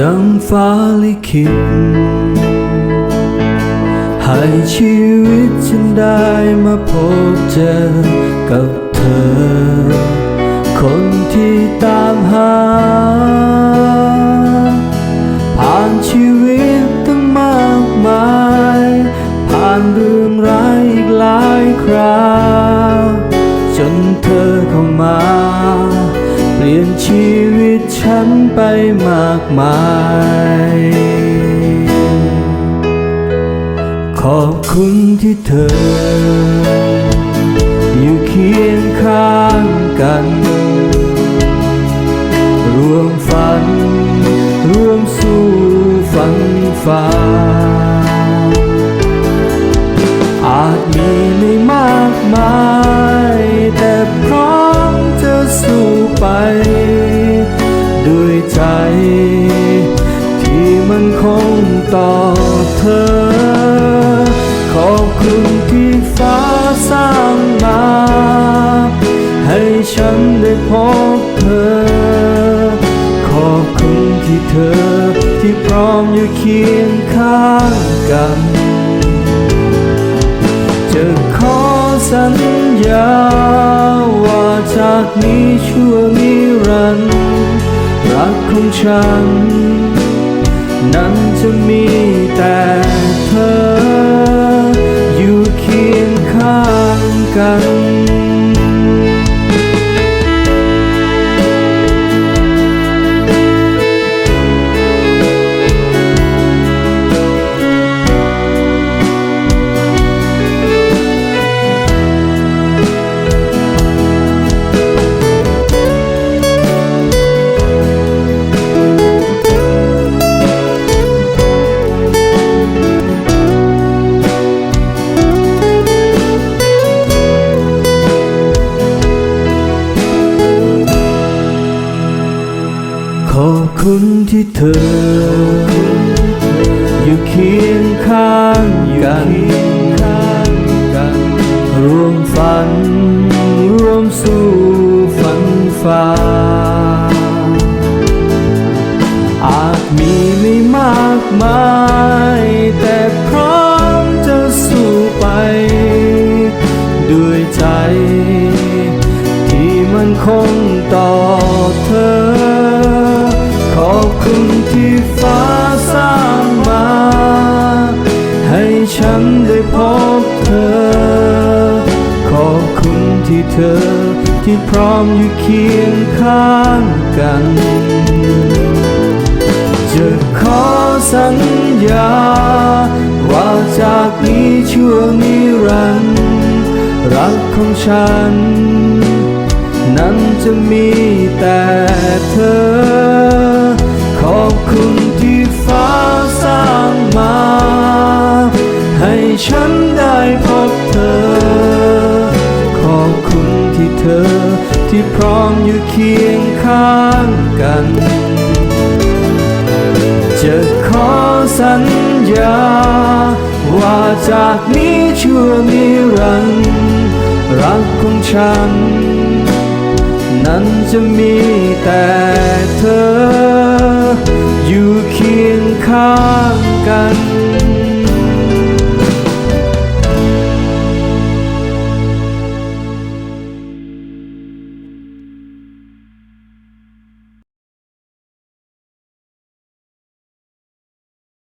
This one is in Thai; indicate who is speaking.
Speaker 1: ดังฟ้าลิขิตให้ชีวิตฉันได้มาพบเจอกับเธอ คนที่ตามหา ไปมากมาย ขอบคุณที่เธอ อยู่เคียงข้างกันร่วมฝันร่วมสู้ฝันฝ่าอาจมี ฟ้าสร้างมา ให้ฉันได้พบเธอ ขอบคุณที่เธอที่พร้อมอยู่เคียงข้างกัน จะขอสัญญาว่าจากนี้ชั่วนิรันดร์รักของฉัน นั้นจะมีแต่า คุณที่เธอ อยู่เคียงข้างกันร่วมฝันร่วมสู้ฝันฝ่าอาจมีไม่มากมาย แต่พร้อมจะสู้ไป ด้วยใจ ที่มันคงต่อเธอ อบคุณที่ฟ้าสร้างมา ให้ฉันได้พบเธอ ขอบคุณที่เธอที่พร้อมอยู่เคียงข้างกัน จะขอสัญญา ว่าจากนี้ชั่วนิรันดร์รักของฉัน นั้นจะมีแต่เธอ อยู่เคียงข้างกัน จะขอสัญญา ว่าจากนี้ชั่วนิรันดร์รักของฉัน นั้นจะมีแต่เธอ อยู่เคียงข้างกัน